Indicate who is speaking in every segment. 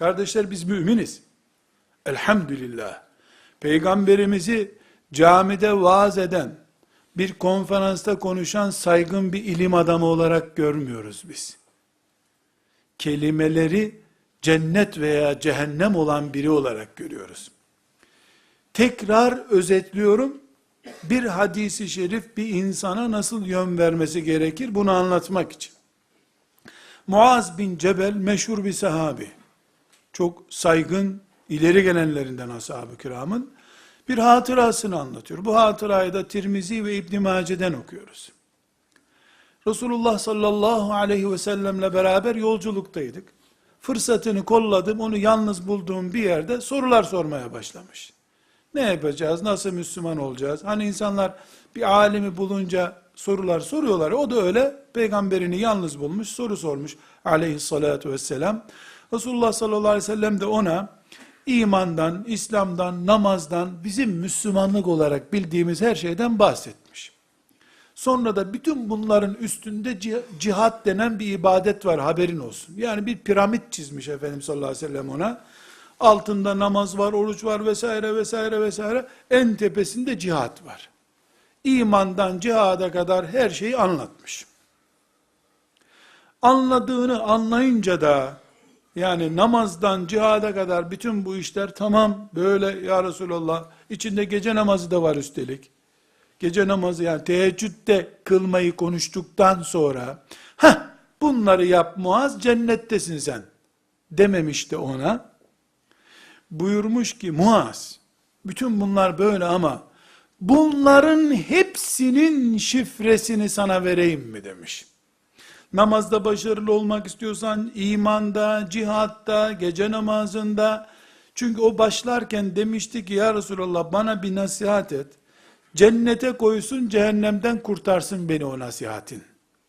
Speaker 1: Kardeşler biz müminiz. Elhamdülillah. Peygamberimizi camide vaaz eden, bir konferansta konuşan saygın bir ilim adamı olarak görmüyoruz biz. Kelimeleri cennet veya cehennem olan biri olarak görüyoruz. Tekrar özetliyorum. Bir hadisi şerif bir insana nasıl yön vermesi gerekir bunu anlatmak için. Muaz bin Cebel meşhur bir sahabi. Çok saygın, ileri gelenlerinden ashab-ı kiramın bir hatırasını anlatıyor. Bu hatırayı da Tirmizi ve İbn Mace'den okuyoruz. Resulullah sallallahu aleyhi ve sellemle beraber yolculuktaydık. Fırsatını kolladım, onu yalnız bulduğum bir yerde sorular sormaya başlamış. Ne yapacağız, nasıl Müslüman olacağız? Hani insanlar bir alemi bulunca sorular soruyorlar. O da öyle peygamberini yalnız bulmuş, soru sormuş aleyhissalatu vesselam. Resulullah sallallahu aleyhi ve sellem de ona imandan, İslam'dan, namazdan, bizim Müslümanlık olarak bildiğimiz her şeyden bahsetmiş. Sonra da bütün bunların üstünde cih- cihat denen bir ibadet var haberin olsun. Yani bir piramit çizmiş Efendimiz sallallahu aleyhi ve sellem ona. Altında namaz var, oruç var vesaire vesaire vesaire. En tepesinde cihat var. İmandan cihada kadar her şeyi anlatmış. Anladığını anlayınca da yani namazdan cihada kadar bütün bu işler tamam böyle ya Resulallah içinde gece namazı da var üstelik. Gece namazı yani teheccüde kılmayı konuştuktan sonra ha bunları yap Muaz cennettesin sen dememiş de ona buyurmuş ki Muaz bütün bunlar böyle ama bunların hepsinin şifresini sana vereyim mi demiş. Namazda başarılı olmak istiyorsan imanda, cihatta, gece namazında çünkü o başlarken demişti ki ya Resulallah bana bir nasihat et. Cennete koysun cehennemden kurtarsın beni o nasihatin.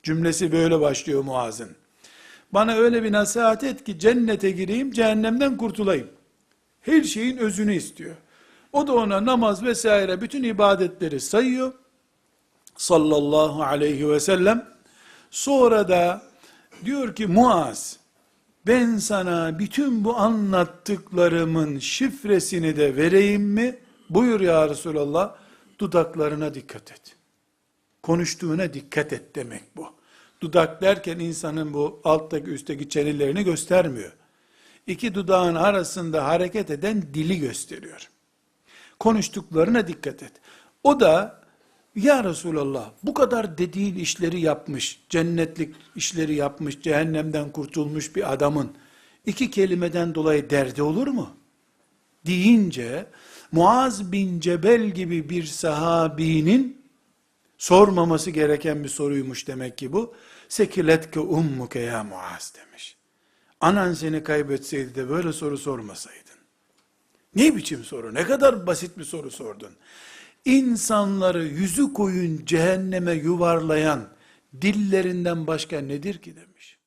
Speaker 1: Cümlesi böyle başlıyor Muaz'ın. Bana öyle bir nasihat et ki cennete gireyim cehennemden kurtulayım. Her şeyin özünü istiyor. O da ona namaz vesaire bütün ibadetleri sayıyor. Sallallahu aleyhi ve sellem. Sonra da diyor ki Muaz ben sana bütün bu anlattıklarımın şifresini de vereyim mi? Buyur ya Resulallah dudaklarına dikkat et. Konuştuğuna dikkat et demek bu. Dudak derken insanın bu alttaki üstteki çenelerini göstermiyor. İki dudağın arasında hareket eden dili gösteriyor. Konuştuklarına dikkat et. O da ya Resulallah bu kadar dediğin işleri yapmış, cennetlik işleri yapmış, cehennemden kurtulmuş bir adamın iki kelimeden dolayı derdi olur mu? Deyince Muaz bin Cebel gibi bir sahabinin sormaması gereken bir soruymuş demek ki bu. Sekiletke ummuke ya Muaz demiş. Anan seni kaybetseydi de böyle soru sormasaydın. Ne biçim soru? Ne kadar basit bir soru sordun. İnsanları yüzü koyun cehenneme yuvarlayan dillerinden başka nedir ki demiş.